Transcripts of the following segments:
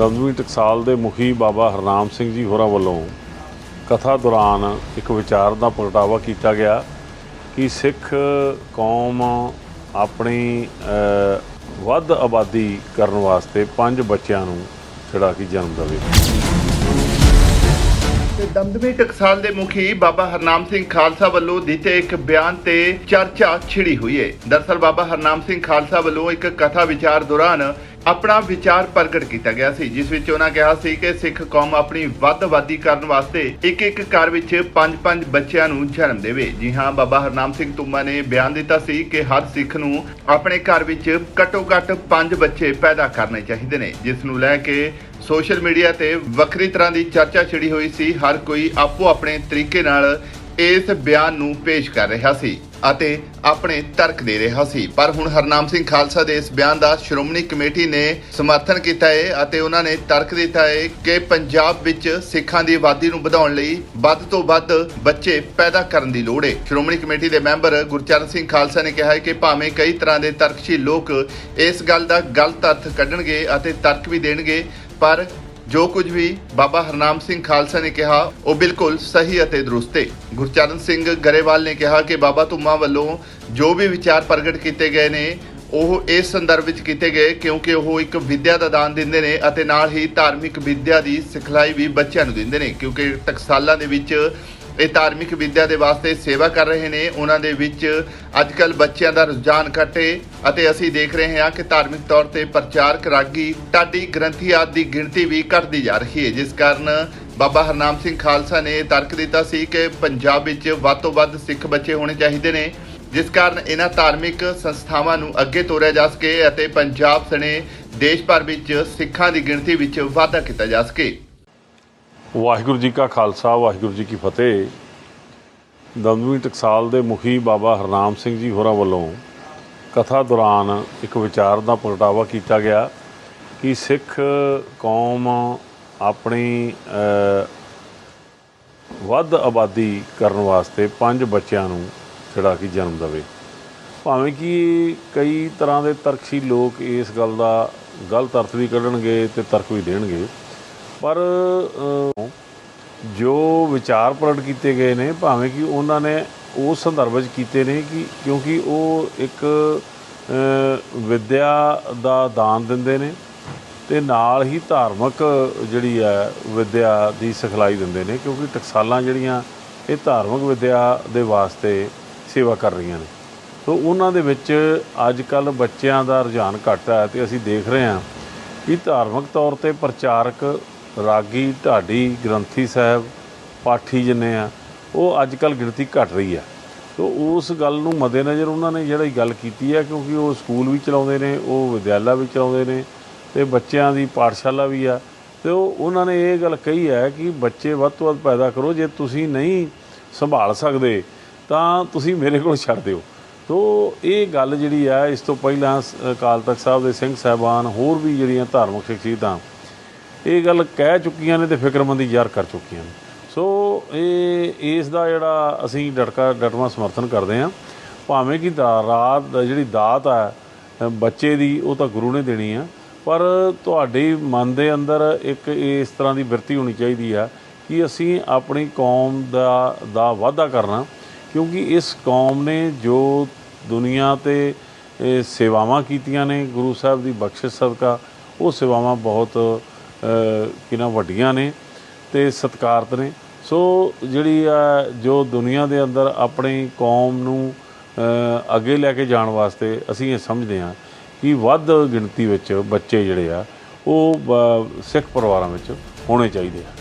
ਦਮਦਮੀ ਟਕਸਾਲ ਦੇ ਮੁਖੀ ਬਾਬਾ ਹਰਨਾਮ ਸਿੰਘ ਜੀ ਹੋਰਾਂ ਵੱਲੋਂ ਕਥਾ ਦੌਰਾਨ ਇੱਕ ਵਿਚਾਰ ਦਾ ਪ੍ਰਗਟਾਵਾ ਕੀਤਾ ਗਿਆ ਕਿ ਸਿੱਖ ਕੌਮ ਆਪਣੀ ਵੱਧ ਆਬਾਦੀ ਕਰਨ ਵਾਸਤੇ ਪੰਜ ਬੱਚਿਆਂ ਨੂੰ ਜਿਹੜਾ ਕਿ ਜਨਮ ਦੇਵੇ। ਤੇ ਦਮਦਮੀ ਟਕਸਾਲ ਦੇ ਮੁਖੀ ਬਾਬਾ ਹਰਨਾਮ ਸਿੰਘ ਖਾਲਸਾ ਵੱਲੋਂ ਦਿੱਤੇ ਇੱਕ ਬਿਆਨ ਤੇ ਚਰਚਾ ਛਿੜੀ ਹੋਈ ਹੈ ਦਰਸਲ ਬਾਬਾ ਹਰਨਾਮ ਸਿੰਘ ਖਾਲਸਾ ਵੱਲੋਂ ਇੱਕ ਕਥਾ ਵਿਚਾਰ ਦੌਰਾਨ ਆਪਣਾ ਵਿਚਾਰ ਪ੍ਰਗਟ ਕੀਤਾ ਗਿਆ ਸੀ, ਜਿਸ ਵਿੱਚ ਉਹਨਾਂ ਕਿਹਾ ਸੀ ਕਿ ਸਿੱਖ ਕੌਮ ਆਪਣੀ ਵੱਧ ਆਬਾਦੀ ਕਰਨ ਵਾਸਤੇ ਇੱਕ ਇੱਕ ਘਰ ਵਿੱਚ ਪੰਜ ਪੰਜ ਬੱਚਿਆਂ ਨੂੰ ਜਨਮ ਦੇਵੇ। ਜੀ ਹਾਂ, ਬਾਬਾ ਹਰਨਾਮ ਸਿੰਘ ਤੁਮਾ ਨੇ ਬਿਆਨ ਦਿੱਤਾ ਸੀ ਕਿ ਹਰ ਸਿੱਖ ਨੂੰ ਆਪਣੇ ਘਰ ਵਿੱਚ ਘੱਟੋ ਘੱਟ ਪੰਜ ਬੱਚੇ ਪੈਦਾ ਕਰਨੇ ਚਾਹੀਦੇ ਨੇ, ਜਿਸ ਨੂੰ ਲੈ ਕੇ ਸੋਸ਼ਲ ਮੀਡੀਆ ਤੇ ਵੱਖਰੀ ਤਰ੍ਹਾਂ ਦੀ ਚਰਚਾ ਛਿੜੀ ਹੋਈ ਸੀ। ਹਰ ਕੋਈ ਆਪੋ ਆਪਣੇ ਤਰੀਕੇ ਨਾਲ ਇਸ ਬਿਆਨ ਨੂੰ ਪੇਸ਼ ਕਰ ਰਿਹਾ ਸੀ ਅਤੇ ਆਪਣੇ ਤਰਕ ਦੇ ਰਿਹਾ ਸੀ। ਪਰ ਹੁਣ ਹਰਨਾਮ ਸਿੰਘ ਖਾਲਸਾ ਦੇ ਇਸ ਬਿਆਨ ਦਾ ਸ਼੍ਰੋਮਣੀ ਕਮੇਟੀ ਨੇ ਸਮਰਥਨ ਕੀਤਾ ਹੈ ਅਤੇ ਉਹਨਾਂ ਨੇ ਤਰਕ ਦਿੱਤਾ ਹੈ ਕਿ ਪੰਜਾਬ ਵਿੱਚ ਸਿੱਖਾਂ ਦੀ ਆਬਾਦੀ ਨੂੰ ਵਧਾਉਣ ਲਈ ਵੱਧ ਤੋਂ ਵੱਧ ਬੱਚੇ ਪੈਦਾ ਕਰਨ ਦੀ ਲੋੜ ਹੈ ਸ਼੍ਰੋਮਣੀ ਕਮੇਟੀ ਦੇ ਮੈਂਬਰ ਗੁਰਚਰਨ ਸਿੰਘ ਖਾਲਸਾ ਨੇ ਕਿਹਾ ਹੈ ਕਿ ਭਾਵੇਂ ਕਈ ਤਰ੍ਹਾਂ ਦੇ ਤਰਕਸ਼ੀਲ ਲੋਕ ਇਸ ਗੱਲ ਦਾ ਗਲਤ ਅਰਥ ਕੱਢਣਗੇ ਅਤੇ ਤਰਕ ਵੀ ਦੇਣਗੇ, ਪਰ ਜੋ ਕੁਝ ਵੀ ਬਾਬਾ ਹਰਨਾਮ ਸਿੰਘ ਖਾਲਸਾ ਨੇ ਕਿਹਾ, ਉਹ ਬਿਲਕੁਲ ਸਹੀ ਅਤੇ ਦਰੁਸਤ ਹੈ ਗੁਰਚਰਨ ਸਿੰਘ ਗਰੇਵਾਲ ਨੇ ਕਿਹਾ ਕਿ ਬਾਬਾ ਧੁੰਮਾ ਵੱਲੋਂ ਜੋ ਵੀ ਵਿਚਾਰ ਪ੍ਰਗਟ ਕੀਤੇ ਗਏ ਨੇ, ਉਹ ਇਸ ਸੰਦਰਭ ਵਿੱਚ ਕੀਤੇ ਗਏ ਕਿਉਂਕਿ ਉਹ ਇੱਕ ਵਿੱਦਿਆ ਦਾ ਦਾਨ ਦਿੰਦੇ ਨੇ ਅਤੇ ਨਾਲ ਹੀ ਧਾਰਮਿਕ ਵਿੱਦਿਆ ਦੀ ਸਿਖਲਾਈ ਵੀ ਬੱਚਿਆਂ ਨੂੰ ਦਿੰਦੇ ਨੇ, ਕਿਉਂਕਿ ਟਕਸਾਲਾਂ ਦੇ ਵਿੱਚ ਇਹ ਧਾਰਮਿਕ ਵਿੱਦਿਆ ਦੇ ਵਾਸਤੇ ਸੇਵਾ ਕਰ ਰਹੇ ਨੇ। ਉਹਨਾਂ ਦੇ ਵਿੱਚ ਅੱਜਕੱਲ ਬੱਚਿਆਂ ਦਾ ਰੁਝਾਨ ਘਟੇ ਅਤੇ ਅਸੀਂ ਦੇਖ ਰਹੇ ਹਾਂ ਕਿ ਧਾਰਮਿਕ ਤੌਰ ਤੇ ਪ੍ਰਚਾਰਕ ਰਾਗੀ ਢਾਡੀ ਗ੍ਰੰਥੀ ਆਦਿ ਦੀ ਗਿਣਤੀ ਵੀ ਘਟਦੀ ਜਾ ਰਹੀ ਹੈ। ਜਿਸ ਕਾਰਨ ਬਾਬਾ ਹਰਨਾਮ ਸਿੰਘ ਖਾਲਸਾ ਨੇ ਤਰਕ ਦਿੱਤਾ ਸੀ ਕਿ ਪੰਜਾਬ ਵਿੱਚ ਵੱਧ ਤੋਂ ਵੱਧ ਸਿੱਖ ਬੱਚੇ ਹੋਣੇ ਚਾਹੀਦੇ ਨੇ। ਜਿਸ ਕਾਰਨ ਇਹਨਾਂ ਧਾਰਮਿਕ ਸੰਸਥਾਵਾਂ ਨੂੰ ਅੱਗੇ ਤੋਰਿਆ ਜਾ ਸਕੇ ਅਤੇ ਪੰਜਾਬ ਸਣੇ ਦੇਸ਼ ਭਰ ਵਿੱਚ ਸਿੱਖਾਂ ਦੀ ਗਿਣਤੀ ਵਿੱਚ ਵਾਧਾ ਕੀਤਾ ਜਾ ਸਕੇ। ਵਾਹਿਗੁਰੂ ਜੀ ਕਾ ਖਾਲਸਾ, ਵਾਹਿਗੁਰੂ ਜੀ ਕੀ ਫਤਿਹ। ਦਮਦਮੀ ਟਕਸਾਲ ਦੇ ਮੁਖੀ ਬਾਬਾ ਹਰਨਾਮ ਸਿੰਘ ਜੀ ਹੋਰਾਂ ਵੱਲੋਂ ਕਥਾ ਦੌਰਾਨ ਇੱਕ ਵਿਚਾਰ ਦਾ ਪ੍ਰਗਟਾਵਾ ਕੀਤਾ ਗਿਆ ਕਿ ਸਿੱਖ ਕੌਮ ਆਪਣੀ ਵੱਧ ਆਬਾਦੀ ਕਰਨ ਵਾਸਤੇ ਪੰਜ ਬੱਚਿਆਂ ਨੂੰ ਜਿਹੜਾ ਕਿ ਜਨਮ ਦੇਵੇ। ਭਾਵੇਂ ਕਿ ਕਈ ਤਰ੍ਹਾਂ ਦੇ ਤਰਕਸ਼ੀ ਲੋਕ ਇਸ ਗੱਲ ਦਾ ਗਲਤ ਅਰਥ ਵੀ ਕੱਢਣਗੇ ਤੇ ਤਰਕ ਵੀ ਦੇਣਗੇ ਪਰ ਜੋ ਵਿਚਾਰ ਪ੍ਰਗਟ ਕੀਤੇ ਗਏ ਨੇ ਭਾਵੇਂ ਕਿ ਉਹਨਾਂ ਨੇ ਉਸ ਸੰਦਰਭ ਵਿੱਚ ਕੀਤੇ ਨੇ ਕਿ ਕਿਉਂਕਿ ਉਹ ਇੱਕ ਅ, ਵਿਦਿਆ ਦਾ ਦਾਨ ਦਿੰਦੇ ਨੇ ਤੇ ਨਾਲ ਹੀ ਧਾਰਮਿਕ ਜਿਹੜੀ ਹੈ ਵਿਦਿਆ ਦੀ ਸਿਖਲਾਈ ਦਿੰਦੇ ਨੇ ਕਿਉਂਕਿ ਟਕਸਾਲਾਂ ਜਿਹੜੀਆਂ ਇਹ ਧਾਰਮਿਕ ਵਿਦਿਆ ਦੇ ਵਾਸਤੇ ਸੇਵਾ ਕਰ ਰਹੀਆਂ ਨੇ। ਸੋ ਉਹਨਾਂ ਦੇ ਵਿੱਚ ਅੱਜ ਕੱਲ ਬੱਚਿਆਂ ਦਾ ਰੁਝਾਨ ਘੱਟ ਹੈ ਤੇ ਅਸੀਂ ਦੇਖ ਰਹੇ ਹਾਂ ਕਿ ਧਾਰਮਿਕ ਤੌਰ ਤੇ ਪ੍ਰਚਾਰਕ ਰਾਗੀ ਢਾਡੀ, ਗ੍ਰੰਥੀ ਸਾਹਿਬ, ਪਾਠੀ ਜਿੰਨੇ ਆ, ਉਹ ਅੱਜ ਕੱਲ ਗਿਣਤੀ ਘਟ ਰਹੀ ਆ। ਸੋ ਉਸ ਗੱਲ ਨੂੰ ਮੱਦੇਨਜ਼ਰ ਉਹਨਾਂ ਨੇ ਜਿਹੜੀ ਗੱਲ ਕੀਤੀ ਹੈ ਕਿਉਂਕਿ ਉਹ ਸਕੂਲ ਵੀ ਚਲਾਉਂਦੇ ਨੇ, ਉਹ ਵਿਦਿਆਲਾ ਵੀ ਚਲਾਉਂਦੇ ਨੇ, ਤੇ ਬੱਚਿਆਂ ਦੀ ਪਾਠਸ਼ਾਲਾ ਵੀ ਆ। ਤੇ ਉਹ, ਉਹਨਾਂ ਨੇ ਇਹ ਗੱਲ ਕਹੀ ਹੈ ਕਿ ਬੱਚੇ ਵੱਧ ਤੋਂ ਵੱਧ ਪੈਦਾ ਕਰੋ, ਜੇ ਤੁਸੀਂ ਨਹੀਂ ਸੰਭਾਲ ਸਕਦੇ, ਤਾਂ ਤੁਸੀਂ ਮੇਰੇ ਕੋਲ ਛੱਡ ਦਿਓ। ਤੋ ਇਹ ਗੱਲ ਜਿਹੜੀ ਆ, ਇਸ ਤੋਂ ਪਹਿਲਾਂ ਸ- ਅਕਾਲ ਤਖਤ ਸਾਹਿਬ ਦੇ ਸਿੰਘ ਸਾਹਿਬਾਨ ਹੋਰ ਵੀ ਜਿਹੜੀਆਂ ਧਾਰਮਿਕ ਸ਼ਖਸੀਅਤਾਂ ਇਹ ਗੱਲ ਕਹਿ ਚੁੱਕੀਆਂ ਨੇ ਤੇ ਫਿਕਰਮੰਦੀ ਜ਼ਾਹਰ ਕਰ ਚੁੱਕੀਆਂ ਨੇ। ਸੋ ਇਹ ਇਸ ਦਾ ਜਿਹੜਾ ਅਸੀਂ ਡਟਕਾ ਡਟਵਾ ਸਮਰਥਨ ਕਰਦੇ ਹਾਂ। ਭਾਵੇਂ ਕਿ ਦਾ- ਰਾਤ ਦਾ ਜਿਹੜੀ ਦਾਤ ਆ, ਬੱਚੇ ਦੀ, ਉਹ ਤਾਂ ਗੁਰੂ ਨੇ ਦੇਣੀ ਆ। ਪਰ ਤੁਹਾਡੇ ਮਨ ਦੇ ਅੰਦਰ ਇੱਕ ਇਸ ਤਰ੍ਹਾਂ ਦੀ ਬਿਰਤੀ ਹੋਣੀ ਚਾਹੀਦੀ ਆ ਕਿ ਅਸੀਂ ਆਪਣੀ ਕੌਮ ਦਾ ਦਾ ਵਾਅਦਾ ਕਰਨਾ। ਕਿਉਂਕਿ ਇਸ ਕੌਮ ਨੇ ਜੋ ਦੁਨੀਆ ਤੇ ਸੇਵਾਵਾਂ ਕੀਤੀਆਂ ਨੇ, ਗੁਰੂ ਸਾਹਿਬ ਦੀ ਬਖਸ਼ਿਸ਼ ਸਦਕਾ, ਉਹ ਸੇਵਾਵਾਂ ਬਹੁਤ ਕਿੰਨਾ ਵੱਡੀਆਂ ਨੇ ਤੇ ਸਤਿਕਾਰਤ ਨੇ। ਸੋ ਜਿਹੜੀ ਆ, ਜੋ ਦੁਨੀਆ ਦੇ ਅੰਦਰ ਆਪਣੀ ਕੌਮ ਨੂੰ ਅੱਗੇ ਲੈ ਕੇ ਜਾਣ ਵਾਸਤੇ ਅਸੀਂ ਇਹ ਸਮਝਦੇ ਹਾਂ ਕਿ ਵੱਧ ਗਿਣਤੀ ਵਿੱਚ ਬੱਚੇ ਜਿਹੜੇ ਆ, ਉਹ ਬ- ਸਿੱਖ ਪਰਿਵਾਰਾਂ ਵਿੱਚ ਹੋਣੇ ਚਾਹੀਦੇ ਆ।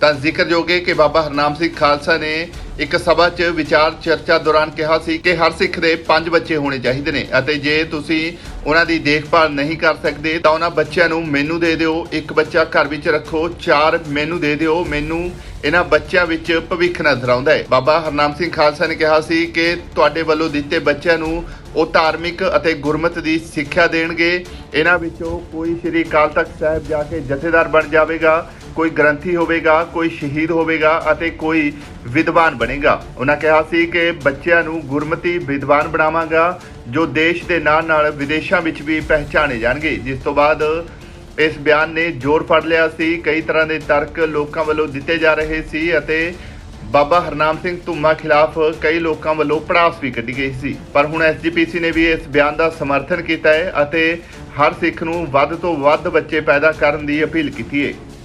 ਤਾਂ ਜ਼ਿਕਰਯੋਗ ਹੈ ਕਿ ਬਾਬਾ ਹਰਨਾਮ ਸਿੰਘ ਖਾਲਸਾ ਨੇ ਇੱਕ ਸਭਾ 'ਚ ਵਿਚਾਰ ਚਰਚਾ ਦੌਰਾਨ ਕਿਹਾ ਸੀ ਕਿ ਹਰ ਸਿੱਖ ਦੇ ਪੰਜ ਬੱਚੇ ਹੋਣੇ ਚਾਹੀਦੇ ਨੇ ਅਤੇ ਜੇ ਤੁਸੀਂ ਉਹਨਾਂ ਦੀ ਦੇਖਭਾਲ ਨਹੀਂ ਕਰ ਸਕਦੇ, ਤਾਂ ਉਹਨਾਂ ਬੱਚਿਆਂ ਨੂੰ ਮੈਨੂੰ ਦੇ ਦਿਓ, ਇੱਕ ਬੱਚਾ ਘਰ ਵਿੱਚ ਰੱਖੋ, ਚਾਰ ਮੈਨੂੰ ਦੇ ਦਿਓ, ਮੈਨੂੰ ਇਹਨਾਂ ਬੱਚਿਆਂ ਵਿੱਚ ਭਵਿੱਖ ਨਜ਼ਰ ਆਉਂਦਾ ਹੈ। ਬਾਬਾ ਹਰਨਾਮ ਸਿੰਘ ਖਾਲਸਾ ਨੇ ਕਿਹਾ ਸੀ ਕਿ ਤੁਹਾਡੇ ਵੱਲੋਂ ਦਿੱਤੇ ਬੱਚਿਆਂ ਨੂੰ ਉਹ ਧਾਰਮਿਕ ਅਤੇ ਗੁਰਮਤ ਦੀ ਸਿੱਖਿਆ ਦੇਣਗੇ। ਇਹਨਾਂ ਵਿੱਚੋਂ ਕੋਈ ਸ੍ਰੀ ਅਕਾਲ ਤਖਤ ਸਾਹਿਬ ਜਾ ਕੇ ਜਥੇਦਾਰ ਬਣ ਜਾਵੇਗਾ। ਕੋਈ ਗ੍ਰੰਥੀ ਹੋਵੇਗਾ, ਕੋਈ ਸ਼ਹੀਦ ਹੋਵੇਗਾ ਅਤੇ ਕੋਈ ਵਿਦਵਾਨ ਬਣੇਗਾ। ਉਹਨਾਂ ਕਿਹਾ ਸੀ ਕਿ ਬੱਚਿਆਂ ਨੂੰ ਗੁਰਮਤੀ ਵਿਦਵਾਨ ਬਣਾਵਾਂਗਾ, ਜੋ ਦੇਸ਼ ਦੇ ਨਾਲ ਨਾਲ ਵਿਦੇਸ਼ਾਂ ਵਿੱਚ ਵੀ ਪਹਿਚਾਣੇ ਜਾਣਗੇ। ਜਿਸ ਤੋਂ ਬਾਅਦ ਇਸ ਬਿਆਨ ਨੇ ਜ਼ੋਰ ਫੜ ਲਿਆ ਸੀ। ਕਈ ਤਰ੍ਹਾਂ ਦੇ ਤਰਕ ਲੋਕਾਂ ਵੱਲੋਂ ਦਿੱਤੇ ਜਾ ਰਹੇ ਸੀ ਅਤੇ ਬਾਬਾ ਹਰਨਾਮ ਸਿੰਘ ਧੁੰਮਾ ਖਿਲਾਫ ਕਈ ਲੋਕਾਂ ਵੱਲੋਂ ਪੜਾਸ ਵੀ ਕੱਢੀ ਗਈ ਸੀ। ਪਰ ਹੁਣ ਐਸਜੀਪੀਸੀ ਨੇ ਵੀ ਇਸ ਬਿਆਨ ਦਾ ਸਮਰਥਨ ਕੀਤਾ ਹੈ ਅਤੇ ਹਰ ਸਿੱਖ ਨੂੰ ਵੱਧ ਤੋਂ ਵੱਧ ਬੱਚੇ ਪੈਦਾ ਕਰਨ ਦੀ ਅਪੀਲ ਕੀਤੀ ਹੈ।